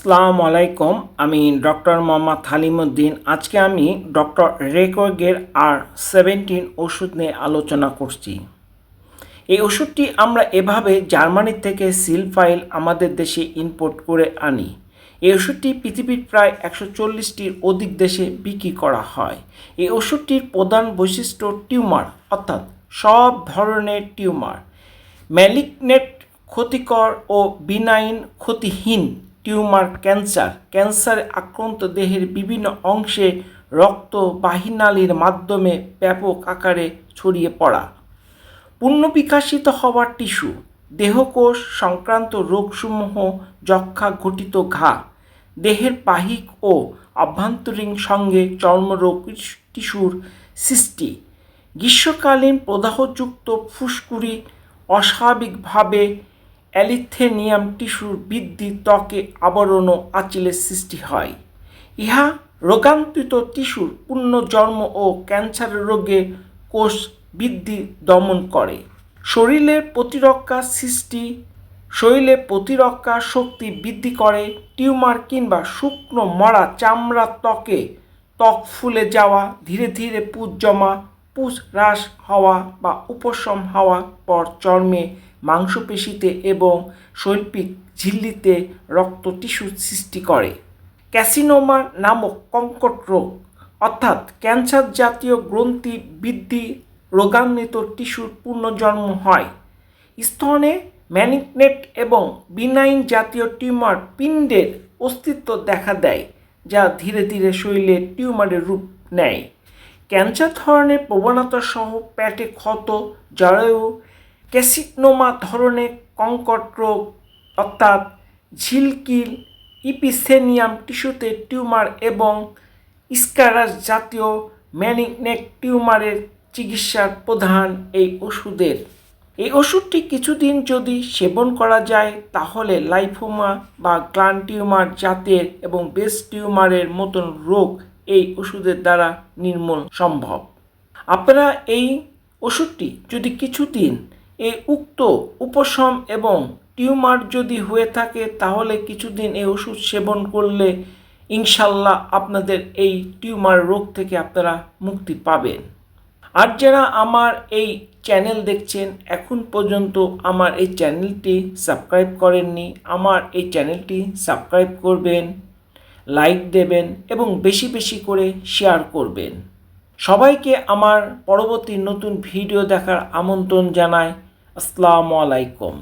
আসসালামু আলাইকুম, আমি ডক্টর মোহাম্মদ হালিমুদ্দিন। আজকে আমি ডক্টর রেকোগের আর সেভেন্টিন ওষুধ নিয়ে আলোচনা করছি। এই ওষুধটি আমরা এভাবে জার্মানি থেকে সিল ফাইল আমাদের দেশে ইম্পোর্ট করে আনি। এই ওষুধটি পৃথিবীর প্রায় একশো চল্লিশটির অধিক দেশে বিক্রি করা হয়। এই ওষুধটির প্রধান বৈশিষ্ট্য টিউমার, অর্থাৎ সব ধরনের টিউমার। ম্যালিগনেট ক্ষতিকর ও বিনাইন ক্ষতিহীন টিউমার ক্যান্সার। ক্যান্সারে আক্রান্ত দেহের বিভিন্ন অংশে রক্ত বাহিনালীর মাধ্যমে ব্যাপক আকারে ছড়িয়ে পড়া। পুনর্বিকাশিত হওয়ার টিস্যু, দেহকোষ সংক্রান্ত রোগসমূহ যক্ষা ঘটিত ঘা, দেহের বাহিক ও আভ্যন্তরীণ সঙ্গে চর্মরোগ টিস্যুর সৃষ্টি, গ্রীষ্মকালীন প্রদাহযুক্ত ফুসকুড়ি অস্বাভাবিকভাবে অ্যালিথেনিয়াম টিস্যুর বৃদ্ধি ত্বকে আবরণ আঁচিলের সৃষ্টি হয়। ইহা রোগান্তিত টিস্যুর পুনর্জন্ম ও ক্যান্সার রোগে কোষ বৃদ্ধি দমন করে। শরীরের প্রতিরক্ষা সৃষ্টি, শরীরে প্রতিরক্ষা শক্তি বৃদ্ধি করে, টিউমার কিংবা শুকনো মরা চামড়া ত্বকে ত্বক ফুলে যাওয়া, ধীরে ধীরে পুজ জমা পুষ হ্রাস হওয়া বা উপশম হওয়া পর চর্মে মাংসপেশিতে এবং শৈল্পিক ঝিল্লিতে রক্ত টিস্যু সৃষ্টি করে। ক্যাসিনোমা নামক কঙ্কট রোগ, অর্থাৎ ক্যান্সার জাতীয় গ্রন্থি বৃদ্ধি রোগান্বিত টিস্যুর পুনর্জন্ম হয়। স্তনে ম্যানিকনেট এবং বিনাইন জাতীয় টিউমার পিণ্ডের অস্তিত্ব দেখা দেয়, যা ধীরে ধীরে শরীরে টিউমারের রূপ নেয়। ক্যান্সার ধরনের প্রবণতা সহ পেটে ক্ষত, জরায়ু, ক্যাসিনোমা ধরনের কঙ্কট রোগ, অর্থাৎ ঝিলকিল, ইপিসেনিয়াম টিস্যুতে টিউমার এবং স্কারাস জাতীয় ম্যানিকনেক টিউমারের চিকিৎসার প্রধান এই ওষুধের। এই ওষুধটি কিছুদিন যদি সেবন করা যায়, তাহলে লাইফোমা বা গ্লান টিউমার জাতের এবং বেস টিউমারের মতন রোগ এই ওষুধের দ্বারা নির্মূল সম্ভব। আপনারা এই ওষুধটি যদি কিছুদিন এই উক্ত উপশম এবং টিউমার যদি হয়ে থাকে, তাহলে কিছুদিন এই ওষুধ সেবন করলে ইনশাল্লাহ আপনাদের এই টিউমার রোগ থেকে আপনারা মুক্তি পাবেন। আর যারা আমার এই চ্যানেল দেখছেন, এখন পর্যন্ত আমার এই চ্যানেলটি সাবস্ক্রাইব করেননি, আমার এই চ্যানেলটি সাবস্ক্রাইব করবেন। লাইক দেবেন এবং বেশি বেশি করে শেয়ার করবেন। সবাইকে আমার পরবর্তী নতুন ভিডিও দেখার আমন্ত্রণ জানাই। আসসালামু আলাইকুম।